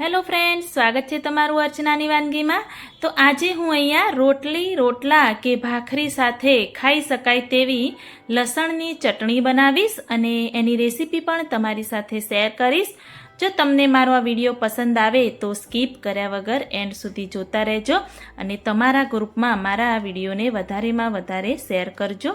Hello friends, સ્વાગત છે તમારું અર્ચનાની વાનગીમાં. તો આજે હું અહીંયા રોટલી, રોટલા કે ભાખરી સાથે ખાઈ શકાય તેવી લસણની ચટણી બનાવીશ અને એની રેસીપી પણ તમારી સાથે શેર કરીશ. જો તમને મારો આ વીડિયો પસંદ આવે તો સ્કીપ કર્યા વગર એન્ડ સુધી જોતા રહેજો અને તમારા ગ્રુપમાં મારા આ વિડીયોને વધારેમાં વધારે શેર કરજો.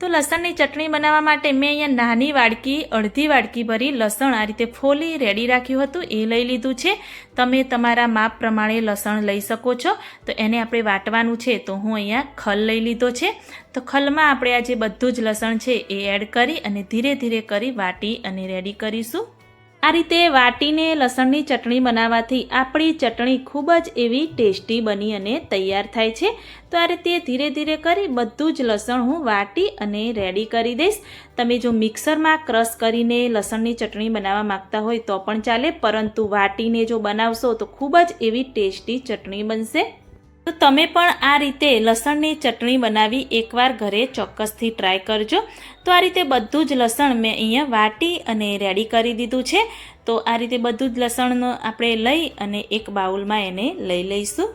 તો લસણની ચટણી બનાવવા માટે મેં અહીંયા નાની વાડકી, અડધી વાડકી ભરી લસણ આ રીતે ફોલી રેડી રાખ્યું હતું. એ લઈ લીધું છે. તમે તમારા માપ પ્રમાણે લસણ લઈ શકો છો. તો એને આપણે વાટવાનું છે તો હું અહીંયા ખલ લઈ લીધો છે. તો ખલમાં આપણે આ જે બધું જ લસણ છે એ એડ કરી અને ધીરે ધીરે કરી વાટી અને રેડી કરીશું. આ રીતે વાટીને લસણની ચટણી બનાવવાથી આપણી ચટણી ખૂબ જ એવી ટેસ્ટી બની અને તૈયાર થાય છે. તો આ રીતે ધીરે ધીરે કરી બધું જ લસણ હું વાટી અને રેડી કરી દઈશ. તમે જો મિક્સરમાં ક્રશ કરીને લસણની ચટણી બનાવવા માંગતા હોય તો પણ ચાલે, પરંતુ વાટીને જો બનાવશો તો ખૂબ જ એવી ટેસ્ટી ચટણી બનશે. તો તમે પણ આ રીતે લસણની ચટણી બનાવી એકવાર ઘરે ચોક્કસથી ટ્રાય કરજો. તો આ રીતે બધું જ લસણ મેં અહીંયા વાટી અને રેડી કરી દીધું છે. તો આ રીતે બધું જ લસણ આપણે લઈ અને એક બાઉલમાં એને લઈ લઈશું.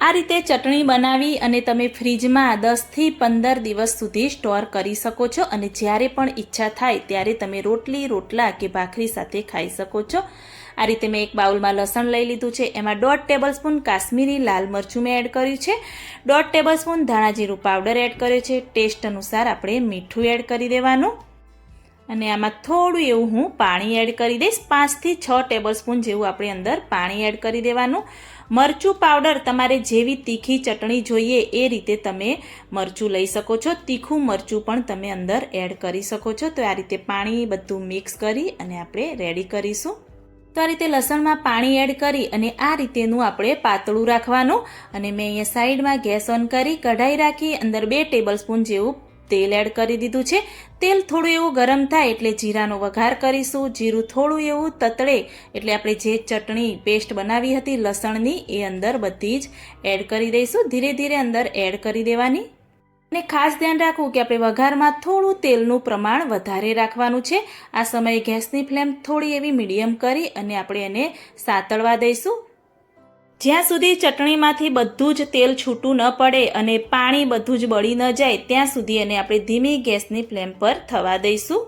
આ રીતે ચટણી બનાવી અને તમે ફ્રીજમાં દસથી પંદર દિવસ સુધી સ્ટોર કરી શકો છો અને જ્યારે પણ ઈચ્છા થાય ત્યારે તમે રોટલી, રોટલા કે ભાખરી સાથે ખાઈ શકો છો. આ રીતે મેં એક બાઉલમાં લસણ લઈ લીધું છે. એમાં દોઢ ટેબલ સ્પૂન કાશ્મીરી લાલ મરચું મેં એડ કર્યું છે. દોઢ ટેબલ સ્પૂન ધાણા પાવડર એડ કર્યો છે. ટેસ્ટ અનુસાર આપણે મીઠું એડ કરી દેવાનું. અને આમાં થોડું એવું હું પાણી એડ કરી દઈશ. પાંચથી છ ટેબલ સ્પૂન જેવું આપણે અંદર પાણી એડ કરી દેવાનું. મરચું પાવડર તમારે જેવી તીખી ચટણી જોઈએ એ રીતે તમે મરચું લઈ શકો છો. તીખું મરચું પણ તમે અંદર એડ કરી શકો છો. તો આ રીતે પાણી બધું મિક્સ કરી અને આપણે રેડી કરીશું. તો આ રીતે લસણમાં પાણી એડ કરી અને આ રીતેનું આપણે પાતળું રાખવાનું. અને મેં અહીંયા સાઈડમાં ગેસ ઓન કરી કઢાઈ રાખી. અંદર બે ટેબલ સ્પૂન જેવું તેલ એડ કરી દીધું છે. તેલ થોડું એવું ગરમ થાય એટલે જીરાનો વઘાર કરીશું. જીરું થોડું એવું તતળે એટલે આપણે જે ચટણી, પેસ્ટ બનાવી હતી લસણની, એ અંદર બધી જ એડ કરી દઈશું. ધીરે ધીરે અંદર એડ કરી દેવાની. અને ખાસ ધ્યાન રાખવું કે આપણે વઘારમાં થોડું તેલનું પ્રમાણ વધારે રાખવાનું છે. આ સમયે ગેસની ફ્લેમ થોડી એવી મીડિયમ કરી અને આપણે એને સાતળવા દઈશું. જ્યાં સુધી ચટણીમાંથી બધું જ તેલ છૂટું ન પડે અને પાણી બધું જ બળી ન જાય, ત્યાં સુધી એને આપણે ધીમી ગેસની ફ્લેમ પર થવા દઈશું.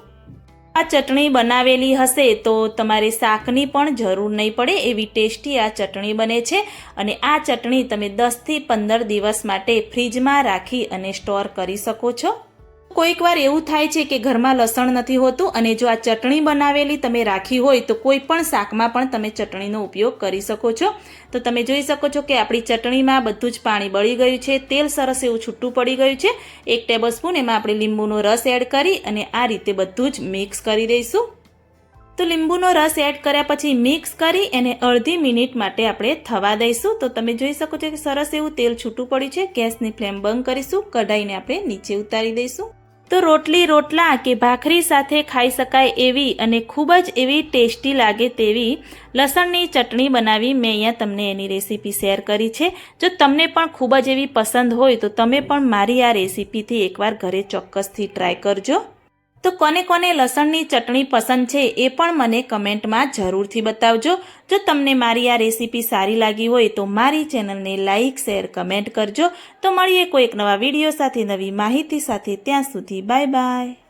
આ ચટણી બનાવેલી હશે તો તમારે શાકની પણ જરૂર નહીં પડે એવી ટેસ્ટી આ ચટણી બને છે અને આ ચટણી તમે દસથી પંદર દિવસ માટે ફ્રીજમાં રાખી અને સ્ટોર કરી શકો છો. કોઈક વાર એવું થાય છે કે ઘરમાં લસણ નથી હોતું અને જો આ ચટણી બનાવેલી તમે રાખી હોય તો કોઈ પણ શાકમાં પણ તમે ચટણીનો ઉપયોગ કરી શકો છો. તો તમે જોઈ શકો છો કે આપણી ચટણીમાં બધું જ પાણી બળી ગયું છે. તેલ સરસ એવું છૂટું પડી ગયું છે. એક ટેબલ સ્પૂન એમાં આપણે લીંબુનો રસ એડ કરી અને આ રીતે બધું જ મિક્સ કરી દઈશું. તો લીંબુનો રસ એડ કર્યા પછી મિક્સ કરી એને અડધી મિનિટ માટે આપણે થવા દઈશું. તો તમે જોઈ શકો છો કે સરસ એવું તેલ છૂટું પડ્યું છે. ગેસની ફ્લેમ બંધ કરીશું. કઢાઈને આપણે નીચે ઉતારી દઈશું. તો રોટલી રોટલા કે ભાખરી સાથે ખાઈ શકાય એવી અને ખૂબ જ એવી ટેસ્ટી લાગે તેવી લસણની ચટણી બનાવી મેં અહીંયા તમને એની રેસીપી શેર કરી છે. જો તમને પણ ખૂબ જ એવી પસંદ હોય તો તમે પણ મારી આ રેસીપીથી એકવાર ઘરે ચોક્કસથી ટ્રાય કરજો. તો કોને કોને લસણની ચટણી પસંદ છે એ પણ મને કમેન્ટમાં જરૂરથી બતાવજો. જો તમને મારી આ રેસીપી સારી લાગી હોય તો મારી ચેનલને લાઇક શેર, કમેન્ટ કરજો. તો મળીએ કોઈક નવા વીડિયો સાથે નવી માહિતી સાથે. ત્યાં સુધી બાય બાય.